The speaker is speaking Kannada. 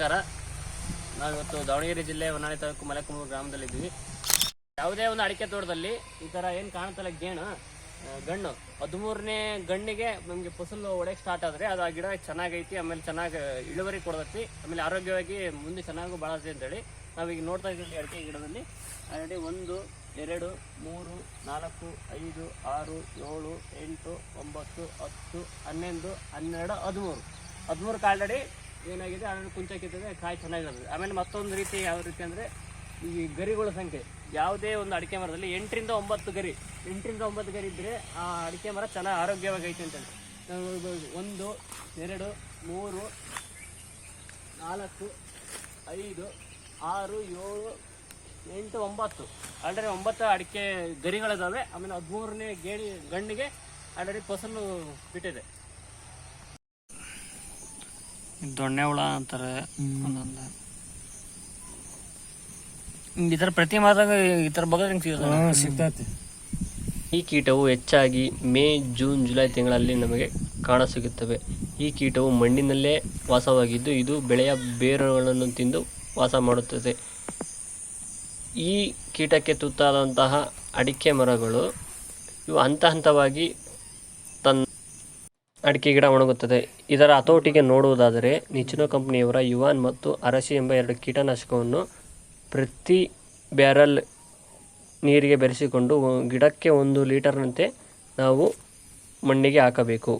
ನಮಸ್ಕಾರ. ನಾವಿವತ್ತು ದಾವಣಗೆರೆ ಜಿಲ್ಲೆ ಹೊನ್ನಾಳಿ ತಾಲೂಕು ಮಲೆಕುಮೂರು ಗ್ರಾಮದಲ್ಲಿದ್ದೀವಿ. ಯಾವುದೇ ಒಂದು ಅಡಿಕೆ ತೋಟದಲ್ಲಿ ಈ ಥರ ಏನು ಕಾಣ್ತಲ್ಲ ಗೇಣು ಗಣ್ಣು, ಹದಿಮೂರನೇ ಗಣ್ಣಿಗೆ ನಮಗೆ ಫಸಲು ಒಡೆಯಕ್ಕೆ ಸ್ಟಾರ್ಟ್ ಆದರೆ ಅದು ಆ ಗಿಡ ಚೆನ್ನಾಗೈತಿ, ಆಮೇಲೆ ಚೆನ್ನಾಗಿ ಇಳುವರಿ ಕೊಡ್ತೈತಿ, ಆಮೇಲೆ ಆರೋಗ್ಯವಾಗಿ ಮುಂದೆ ಚೆನ್ನಾಗೂ ಬಾಳತ್ತೆ ಅಂತೇಳಿ ನಾವೀಗ ನೋಡ್ತಾ ಇದ್ದೀವಿ ಅಡಿಕೆ ಗಿಡದಲ್ಲಿ. ಆಲ್ರೆಡಿ ಒಂದು, ಎರಡು, ಮೂರು, ನಾಲ್ಕು, ಐದು, ಆರು, ಏಳು, ಎಂಟು, ಒಂಬತ್ತು, ಹತ್ತು ಹನ್ನೊಂದು ಹನ್ನೆರಡು, ಹದಿಮೂರು. ಹದಿಮೂರಕ್ಕೆ ಆಲ್ರೆಡಿ ಏನಾಗಿದೆ ಆಮೇಲೆ ಕುಂಚ ಕಿತ್ತದೆ ಕಾಯಿ ಚೆನ್ನಾಗಿರ್ತದೆ ಆಮೇಲೆ ಮತ್ತೊಂದು ರೀತಿ ಯಾವ ರೀತಿ ಅಂದರೆ, ಈ ಗರಿಗಳ ಸಂಖ್ಯೆ. ಯಾವುದೇ ಒಂದು ಅಡಿಕೆ ಮರದಲ್ಲಿ ಎಂಟರಿಂದ ಒಂಬತ್ತು ಗರಿ. ಎಂಟರಿಂದ ಒಂಬತ್ತು ಗರಿ ಇದ್ದರೆ ಆ ಅಡಿಕೆ ಮರ ಚೆನ್ನಾಗಿ ಆರೋಗ್ಯವಾಗೈತೆ ಅಂತ ನಾವು ಇವಾಗ ಒಂದು, ಎರಡು, ಮೂರು, ನಾಲ್ಕು, ಐದು, ಆರು, ಏಳು, ಎಂಟು, ಒಂಬತ್ತು. ಆಲ್ರೆಡಿ ಒಂಬತ್ತು ಅಡಿಕೆ ಗರಿಗಳಿದ್ದಾವೆ ಆಮೇಲೆ ಹದಿಮೂರನೇ ಗೇಡಿ ಗಣ್ಣಿಗೆ ಆಲ್ರೆಡಿ ಫಸಲು ಬಿಟ್ಟಿದೆ. ದೊಣ್ಣೆ ಹುಳ ಅಂತಾರೆ ಒಂದೊಂದು. ಈ ಥರ ಪ್ರತಿ ಮಾದಾಗ ಈ ಥರ ಬಗ್ಗೆ ಹೆಂಗೆ ಸಿಗುತ್ತೆ? ಸಿಗ್ತೈತಿ. ಈ ಕೀಟವು ಹೆಚ್ಚಾಗಿ ಮೇ ಜೂನ್ ಜುಲೈ ತಿಂಗಳಲ್ಲಿ ನಮಗೆ ಕಾಣಸಿಗುತ್ತವೆ ಈ ಕೀಟವು ಮಣ್ಣಿನಲ್ಲೇ ವಾಸವಾಗಿದ್ದು ಇದು ಬೆಳೆಯ ಬೇರುಗಳನ್ನು ತಿಂದು ವಾಸ ಮಾಡುತ್ತದೆ. ಈ ಕೀಟಕ್ಕೆ ತುತ್ತಾದಂತಹ ಅಡಿಕೆ ಮರಗಳು ಇವು ಹಂತ ಹಂತವಾಗಿ ಅಡಿಕೆ ಗಿಡ ಒಣಗುತ್ತದೆ. ಇದರ ಹತೋಟಿಗೆ ನೋಡುವುದಾದರೆ ನಿಚಿನೋ ಕಂಪನಿಯವರ ಯುವಾನ್ ಮತ್ತು ಅರಸಿ ಎಂಬ ಎರಡು ಕೀಟನಾಶಕವನ್ನು ಪ್ರತಿ ಬ್ಯಾರಲ್ ನೀರಿಗೆ ಬೆರೆಸಿಕೊಂಡು, ಗಿಡಕ್ಕೆ ಒಂದು ಲೀಟರ್ನಂತೆ ನಾವು ಮಣ್ಣಿಗೆ ಹಾಕಬೇಕು.